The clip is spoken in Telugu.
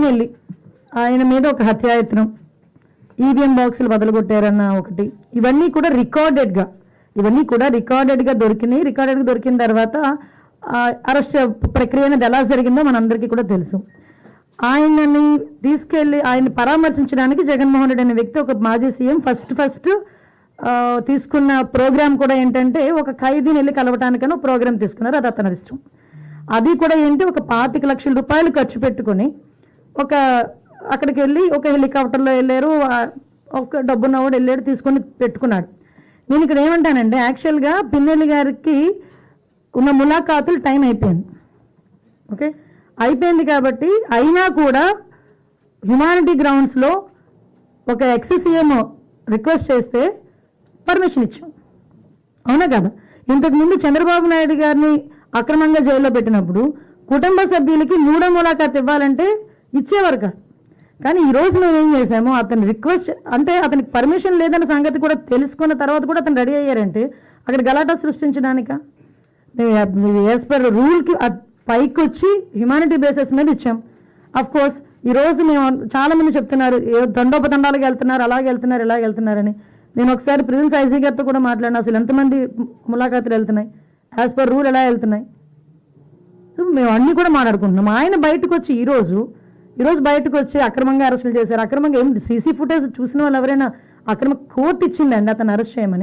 పిన్నెల్లి ఆయన మీద ఒక హత్యాయత్నం. ఈవీఎం బాక్సులు వదలగొట్టారన్న ఒకటి. ఇవన్నీ కూడా రికార్డెడ్గా ఇవన్నీ కూడా రికార్డెడ్గా దొరికినాయి. రికార్డెడ్గా దొరికిన తర్వాత అరెస్ట్ ప్రక్రియ అనేది ఎలా జరిగిందో మనందరికీ కూడా తెలుసు. ఆయనని తీసుకెళ్ళి ఆయన పరామర్శించడానికి జగన్మోహన్ రెడ్డి అనే వ్యక్తి ఒక మాజీ సీఎం ఫస్ట్ ఫస్ట్ తీసుకున్న ప్రోగ్రామ్ కూడా ఏంటంటే ఒక ఖైదీని వెళ్ళి కలవటానికని ప్రోగ్రాం ప్రోగ్రామ్ తీసుకున్నారు. అది అతని ఇష్టం. అది కూడా ఏంటి ఒక పాతిక లక్షల రూపాయలు ఖర్చు పెట్టుకొని ఒక అక్కడికి వెళ్ళి ఒక హెలికాప్టర్లో వెళ్ళారు ఒక డబ్బున్నవాడు వెళ్ళాడు తీసుకొని పెట్టుకున్నాడు. నేను ఇక్కడ ఏమంటానండి యాక్చువల్గా పిన్నెల్లి గారికి ఉన్న ములాఖాతులు టైం అయిపోయింది. ఓకే? అయిపోయింది కాబట్టి అయినా కూడా హ్యుమానిటీ గ్రౌండ్స్లో ఒక ఎక్స్సీఎం రిక్వెస్ట్ చేస్తే పర్మిషన్ ఇచ్చాం. అవునా కదా? ఇంతకుముందు చంద్రబాబు నాయుడు గారిని అక్రమంగా జైల్లో పెట్టినప్పుడు కుటుంబ సభ్యులకి మూడో ములాఖాత్ ఇవ్వాలంటే ఇచ్చేవారు కాదు కానీ ఈ రోజు మేము ఏం చేసాము అతని రిక్వెస్ట్ అంటే అతనికి పర్మిషన్ లేదన్న సంగతి కూడా తెలుసుకున్న తర్వాత కూడా అతను రెడీ అయ్యారంటే అక్కడ గలాటా సృష్టించడానిక? యాజ్ పర్ రూల్కి పైకి వచ్చి హ్యుమానిటీ బేసిస్ మీద ఇచ్చాం. అఫ్ కోర్స్ ఈరోజు మేము చాలామంది చెప్తున్నారు ఏ దండోపదండాలకు వెళ్తున్నారు అలాగే వెళ్తున్నారు ఇలాగ వెళ్తున్నారని. నేను ఒకసారి ప్రిజెన్స్ ఐజీ గారితో కూడా మాట్లాడినా అసలు ఎంతమంది ములాఖాతులు వెళ్తున్నాయి? యాజ్ పర్ రూల్ ఎలా వెళ్తున్నాయి? మేము అన్నీ కూడా మాట్లాడుకుంటున్నాం. ఆయన బయటకు వచ్చి ఈరోజు ఈరోజు బయటకు వచ్చి అక్రమంగా అరెస్టులు చేశారు. అక్రమంగా ఏం సీసీ ఫుటేజ్ చూసిన వాళ్ళు ఎవరైనా అక్రమ కోర్టు ఇచ్చిందండి అతను అరెస్ట్ చేయమని?